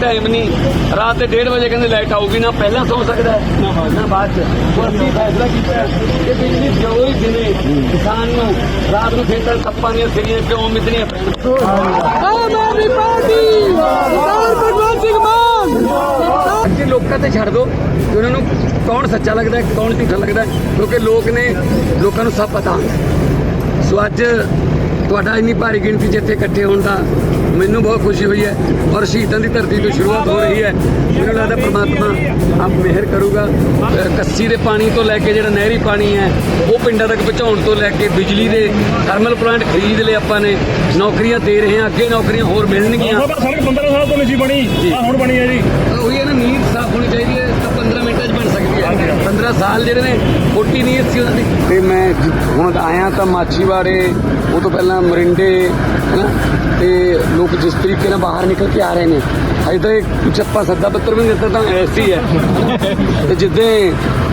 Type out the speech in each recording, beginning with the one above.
Time ਨਹੀਂ। ਰਾਤ ਦੇ 1:30 ਵਜੇ ਕਹਿੰਦੇ ਲਾਈਟ ਆਊਗੀ ਨਾ ਪਹਿਲਾਂ ਸੌ ਸਕਦਾ ਹੈ ਨਾ ਬਾਅਦ ਨਾ ਬਾਅਦ ਚ। ਉਹ ਅਸੀਂ ਫੈਸਲਾ ਕੀਤਾ ਹੈ ਕਿ ਬਿਜਲੀ ਜੋ ਹੀ ਦਿਨੇ ਕਿਸਾਨ ਨੂੰ ਰਾਤ ਨੂੰ ਖੇਤਾਂ ਸੱਪਾਂ ਦੀਆਂ ਸਿਰੀਆਂ ਕਿਉਂ ਮਿੱਧਣੀਆਂ ਪੈਣ ਆਮ ਆਦਮੀ ਪਾਰਟੀ ਸਰਦਾਰ ਭਗਵੰਤ ਸਿੰਘ ਮਾਨ। ਅੱਗੇ ਲੋਕਾਂ ਤੇ ਛੱਡ ਦਿਓ ਕਿ ਉਹਨਾਂ ਨੂੰ ਕੌਣ ਸੱਚਾ ਲੱਗਦਾ ਹੈ ਕੌਣ ਝੂਠਾ ਲੱਗਦਾ ਹੈ? ਕਿਉਂਕਿ ਲੋਕ ਨੇ ਲੋਕਾਂ ਨੂੰ ਸਭ ਪਤਾ ਸੋ ਅੱਜ ਤੁਹਾਡਾ ਇੰਨੀ ਭਾਰੀ ਗਿਣਤੀ 'ਚ ਇੱਥੇ ਇਕੱਠੇ ਹੋਣ ਦਾ ਮੈਨੂੰ ਬਹੁਤ ਖੁਸ਼ੀ ਹੋਈ ਹੈ ਔਰ ਸ਼ਹੀਦਾਂ ਦੀ ਧਰਤੀ ਤੋਂ ਸ਼ੁਰੂਆਤ ਹੋ ਰਹੀ ਹੈ। ਮੈਨੂੰ ਲੱਗਦਾ ਪ੍ਰਮਾਤਮਾ ਆਪ ਮਿਹਰ ਕਰੂਗਾ। ਕੱਸੀ ਦੇ ਪਾਣੀ ਤੋਂ ਲੈ ਕੇ ਜਿਹੜਾ ਨਹਿਰੀ ਪਾਣੀ ਹੈ ਉਹ ਪਿੰਡਾਂ ਤੱਕ ਪਹੁੰਚਾਉਣ ਤੋਂ ਲੈ ਕੇ ਬਿਜਲੀ ਦੇ ਥਰਮਲ ਪਲਾਂਟ ਖਰੀਦ ਲਏ ਆਪਾਂ ਨੇ ਨੌਕਰੀਆਂ ਦੇ ਰਹੇ ਹਾਂ ਅੱਗੇ ਨੌਕਰੀਆਂ ਹੋਰ ਮਿਲਣਗੀਆਂ। ਸੜਕ 15 ਸਾਲ ਤੋਂ ਨਹੀਂ ਸੀ ਬਣੀ ਆ ਹੁਣ ਬਣੀ ਹੈ ਜੀ। ਉਹੀ ਹੈ ਨਾ ਨੀਂਦ ਸਾਫ਼ 15 ਸਾਲ ਜਿਹੜੇ ਨੇ ਮੋਟੀ ਨੀਂਦ ਸੀ ਉਹਨਾਂ ਦੀ। ਤੇ ਮੈਂ ਹੁਣ ਆਇਆ ਤਾਂ ਮਾਛੀਵਾੜੇ, ਉਹ ਤੋਂ ਪਹਿਲਾਂ ਮਰਿੰਡੇ, ਹੈਨਾ? ਤੇ ਲੋਕ ਜਿਸ ਤਰੀਕੇ ਨਾਲ ਬਾਹਰ ਨਿਕਲ ਕੇ ਆ ਰਹੇ ਨੇ, ਅਜੇ ਤਾਂ ਚੱਪਾ ਸੱਦਾ ਪੱਤਰ ਵੀ ਦਿੱਤਾ ਤਾਂ ਐਸੀ ਹੈ। ਤੇ ਜਿੱਦਾਂ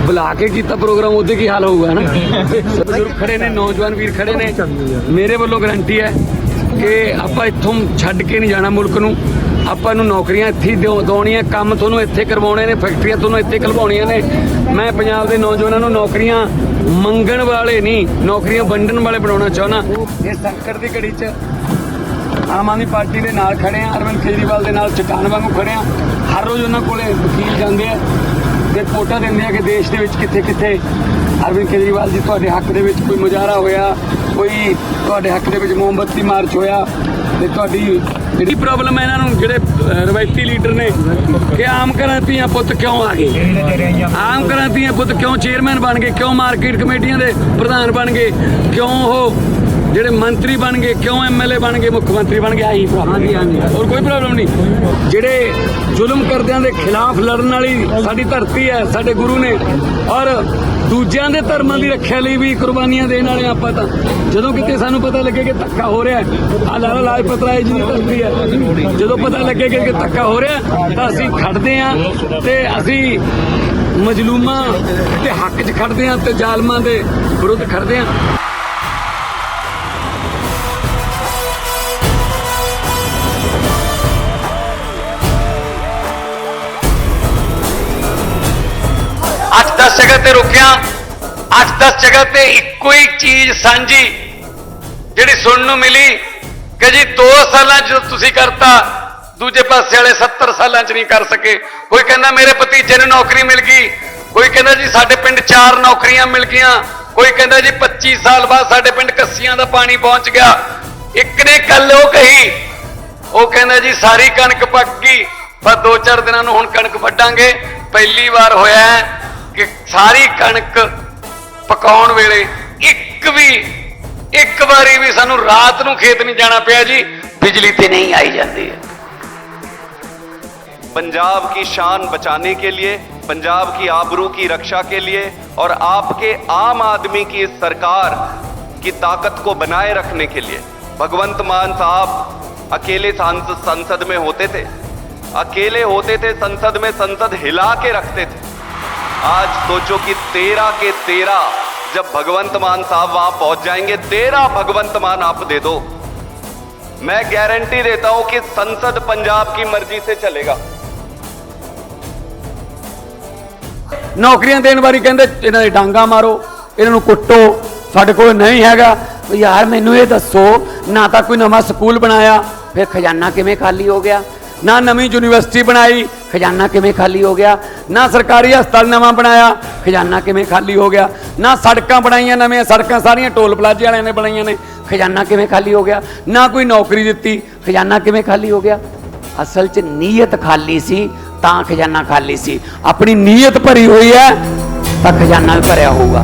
ਬੁਲਾ ਕੇ ਕੀਤਾ ਪ੍ਰੋਗਰਾਮ, ਉਹਦੇ ਕੀ ਹਾਲ ਹੋਊਗਾ ਨਾ ਬਜ਼ੁਰਗ ਖੜੇ ਨੇ, ਨੌਜਵਾਨ ਵੀਰ ਖੜੇ ਨੇ। ਮੇਰੇ ਵੱਲੋਂ ਗਰੰਟੀ ਹੈ ਕਿ ਆਪਾਂ ਇੱਥੋਂ ਛੱਡ ਕੇ ਨਹੀਂ ਜਾਣਾ ਮੁਲਕ ਨੂੰ। ਆਪਾਂ ਨੂੰ ਨੌਕਰੀਆਂ ਇੱਥੇ ਹੀ ਦਿਵਾਉਣੀਆਂ, ਕੰਮ ਤੁਹਾਨੂੰ ਇੱਥੇ ਕਰਵਾਉਣੇ ਨੇ, ਫੈਕਟਰੀਆਂ ਤੁਹਾਨੂੰ ਇੱਥੇ ਖਲਵਾਉਣੀਆਂ ਨੇ। ਮੈਂ ਪੰਜਾਬ ਦੇ ਨੌਜਵਾਨਾਂ ਨੂੰ ਨੌਕਰੀਆਂ ਮੰਗਣ ਵਾਲੇ ਨਹੀਂ, ਨੌਕਰੀਆਂ ਵੰਡਣ ਵਾਲੇ ਬਣਾਉਣਾ ਚਾਹੁੰਦਾ। ਇਹ ਸੰਕਟ ਦੀ ਘੜੀ 'ਚ ਆਮ ਆਦਮੀ ਪਾਰਟੀ ਦੇ ਨਾਲ ਖੜੇ ਆ, ਅਰਵਿੰਦ ਕੇਜਰੀਵਾਲ ਦੇ ਨਾਲ ਚਟਾਨ ਵਾਂਗੂ ਖੜੇ ਆ। ਹਰ ਰੋਜ਼ ਉਹਨਾਂ ਕੋਲੇ ਵਕੀਲ ਜਾਂਦੇ ਆ, ਤੇ ਰਿਪੋਰਟਾਂ ਦਿੰਦੇ ਆ ਕਿ ਦੇਸ਼ ਦੇ ਵਿੱਚ ਕਿੱਥੇ ਕਿੱਥੇ ਅਰਵਿੰਦ ਕੇਜਰੀਵਾਲ ਜੀ ਤੁਹਾਡੇ ਹੱਕ ਦੇ ਵਿੱਚ ਕੋਈ ਮੁਜ਼ਾਹਰਾ ਹੋਇਆ, ਕੋਈ ਤੁਹਾਡੇ ਹੱਕ ਦੇ ਵਿੱਚ ਮੋਮਬੱਤੀ ਮਾਰਚ ਹੋਇਆ। ਤੇ ਤੁਹਾਡੀ ਜਿਹੜੀ ਪ੍ਰੋਬਲਮ ਹੈ ਇਹਨਾਂ ਨੂੰ ਜਿਹੜੇ ਅਹ, ਰਵਾਇਤੀ ਲੀਡਰ ਨੇ ਕਿ ਆਮ ਘਰਾਂ ਦੀਆਂ ਪੁੱਤ ਕਿਉਂ ਆ ਗਏ? ਆਮ ਘਰਾਂ ਦੀਆਂ ਪੁੱਤ ਕਿਉਂ ਚੇਅਰਮੈਨ ਬਣ ਗਏ? ਕਿਉਂ ਮਾਰਕੀਟ ਕਮੇਟੀਆਂ ਦੇ ਪ੍ਰਧਾਨ ਬਣ ਗਏ? ਕਿਉਂ ਉਹ ਜਿਹੜੇ ਮੰਤਰੀ ਬਣ ਗਏ ਕਿਉਂ ਐਮਐਲਏ ਬਣ ਗਏ ਮੁੱਖ ਮੰਤਰੀ ਬਣ ਗਏ ਆਹੀ ਪ੍ਰੋਬਲਮ ਹਾਂਜੀ ਹਾਂਜੀ। ਹੋਰ ਕੋਈ ਪ੍ਰੋਬਲਮ ਨਹੀਂ। ਜਿਹੜੇ ਜ਼ੁਲਮ ਕਰਦਿਆਂ ਦੇ ਖਿਲਾਫ ਲੜਨ ਵਾਲੀ ਸਾਡੀ ਧਰਤੀ ਹੈ ਸਾਡੇ ਗੁਰੂ ਨੇ ਔਰ ਦੂਜਿਆਂ ਦੇ ਧਰਮਾਂ ਦੀ ਰੱਖਿਆ ਲਈ ਵੀ ਕੁਰਬਾਨੀਆਂ ਦੇਣ ਵਾਲੇ ਆਪਾਂ ਤਾਂ। ਜਦੋਂ ਕਿਤੇ ਸਾਨੂੰ ਪਤਾ ਲੱਗੇ ਕਿ ਧੱਕਾ ਹੋ ਰਿਹਾ ਆ ਲਾਲਾ ਲਾਜਪਤ ਰਾਏ ਜੀ ਦੀ ਧਰਤੀ ਹੈ। ਜਦੋਂ ਪਤਾ ਲੱਗੇ ਕਿ ਧੱਕਾ ਹੋ ਰਿਹਾ ਤਾਂ ਅਸੀਂ ਖੜਦੇ ਆਂ ਤੇ ਅਸੀਂ ਮਜਲੂਮਾਂ ਦੇ ਹੱਕ 'ਚ ਖੜਦੇ ਆਂ ਤੇ ਜ਼ਾਲਮਾਂ ਦੇ ਵਿਰੁੱਧ ਖੜਦੇ ਆਂ ਅੱਠ 10 ਜਗ੍ਹਾ ਤੇ ਰੁਕਿਆ ਅੱਠ 10 ਜਗ੍ਹਾ ਤੇ ਇੱਕੋ ਹੀ ਚੀਜ਼ ਸਾਂਝੀ, ਜਿਹੜੀ ਸੁਣਨ ਨੂੰ ਮਿਲੀ ਕਿ ਜੀ 2 ਸਾਲਾਂ ਚ ਤੁਸੀਂ ਕਰਤਾ, ਦੂਜੇ ਪਾਸੇ ਵਾਲੇ 70 ਸਾਲਾਂ ਚ ਨਹੀਂ ਕਰ ਸਕੇ। ਕੋਈ ਕਹਿੰਦਾ ਮੇਰੇ ਭਤੀਜੇ ਨੂੰ ਨੌਕਰੀ ਮਿਲ ਗਈ, ਕੋਈ ਕਹਿੰਦਾ ਜੀ ਸਾਡੇ ਪਿੰਡ ਚਾਰ ਨੌਕਰੀਆਂ ਮਿਲ ਗਈਆਂ, ਕੋਈ ਕਹਿੰਦਾ ਜੀ 25 ਸਾਲ ਬਾਅਦ ਸਾਡੇ ਪਿੰਡ ਕੱਸੀਆਂ ਦਾ ਪਾਣੀ ਪਹੁੰਚ ਗਿਆ। ਇੱਕ ਨੇ ਗੱਲ ਉਹ ਕਹੀ, ਉਹ ਕਹਿੰਦਾ ਜੀ ਸਾਰੀ ਕਣਕ ਪੱਕ ਗਈ, ਪਰ 2-4 ਦਿਨਾਂ ਨੂੰ ਹੁਣ ਕਣਕ ਵੱਢਾਂਗੇ। ਪਹਿਲੀ ਵਾਰ ਹੋਇਆ ਕਿ ਸਾਰੀ ਕਣਕ ਪਕਾਉਣ ਵੇਲੇ ਇੱਕ ਵੀ ਇੱਕ ਵਾਰੀ ਵੀ ਸਾਨੂੰ ਰਾਤ ਨੂੰ ਖੇਤ ਨਹੀਂ ਜਾਣਾ ਪਿਆ ਜੀ ਬਿਜਲੀ ਤੇ ਨਹੀਂ ਆਈ ਜਾਂਦੀ ਹੈ पंजाब की शान बचाने के लिए पंजाब की आबरू की रक्षा के लिए और आपके आम आदमी की इस सरकार की ताकत को बनाए रखने के लिए भगवंत मान साहब अकेले सांसद संसद में होते थे अकेले होते थे संसद में संसद हिला के रखते थे आज सोचो कि तेरह के तेरह जब भगवंत मान साहब वहां पहुंच जाएंगे तेरह भगवंत मान आप दे दो मैं गारंटी देता हूं कि संसद पंजाब की मर्जी से चलेगा ਨੌਕਰੀਆਂ ਦੇਣ ਵਾਰੀ ਕਹਿੰਦੇ ਇਹਨਾਂ ਦੇ ਡਾਂਗਾ ਮਾਰੋ ਇਹਨਾਂ ਨੂੰ ਕੁੱਟੋ ਸਾਡੇ ਕੋਲ ਨਹੀਂ ਹੈਗਾ ਵੀ ਯਾਰ ਮੈਨੂੰ ਇਹ ਦੱਸੋ ਨਾ ਤਾਂ ਕੋਈ ਨਵਾਂ ਸਕੂਲ ਬਣਾਇਆ ਫਿਰ ਖਜ਼ਾਨਾ ਕਿਵੇਂ ਖਾਲੀ ਹੋ ਗਿਆ ਨਾ ਨਵੀਂ ਯੂਨੀਵਰਸਿਟੀ ਬਣਾਈ ਖਜ਼ਾਨਾ ਕਿਵੇਂ ਖਾਲੀ ਹੋ ਗਿਆ? ਨਾ ਸਰਕਾਰੀ ਹਸਪਤਾਲ ਨਵਾਂ ਬਣਾਇਆ, ਖਜ਼ਾਨਾ ਕਿਵੇਂ ਖਾਲੀ ਹੋ ਗਿਆ? ਨਾ ਸੜਕਾਂ ਬਣਾਈਆਂ ਨਵੀਆਂ, ਸੜਕਾਂ ਸਾਰੀਆਂ ਟੋਲ ਪਲਾਜ਼ੇ ਵਾਲਿਆਂ ਨੇ ਬਣਾਈਆਂ ਨੇ। ਖਜ਼ਾਨਾ ਕਿਵੇਂ ਖਾਲੀ ਹੋ ਗਿਆ? ਨਾ ਕੋਈ ਨੌਕਰੀ ਦਿੱਤੀ, ਖਜ਼ਾਨਾ ਕਿਵੇਂ ਖਾਲੀ ਹੋ ਗਿਆ? ਅਸਲ 'ਚ ਨੀਅਤ ਖਾਲੀ ਸੀ, ਤਾਂ ਖਜ਼ਾਨਾ ਖਾਲੀ ਸੀ। ਆਪਣੀ ਨੀਅਤ ਭਰੀ ਹੋਈ ਹੈ, ਤਾਂ ਖਜ਼ਾਨਾ ਵੀ ਭਰਿਆ ਹੋਊਗਾ।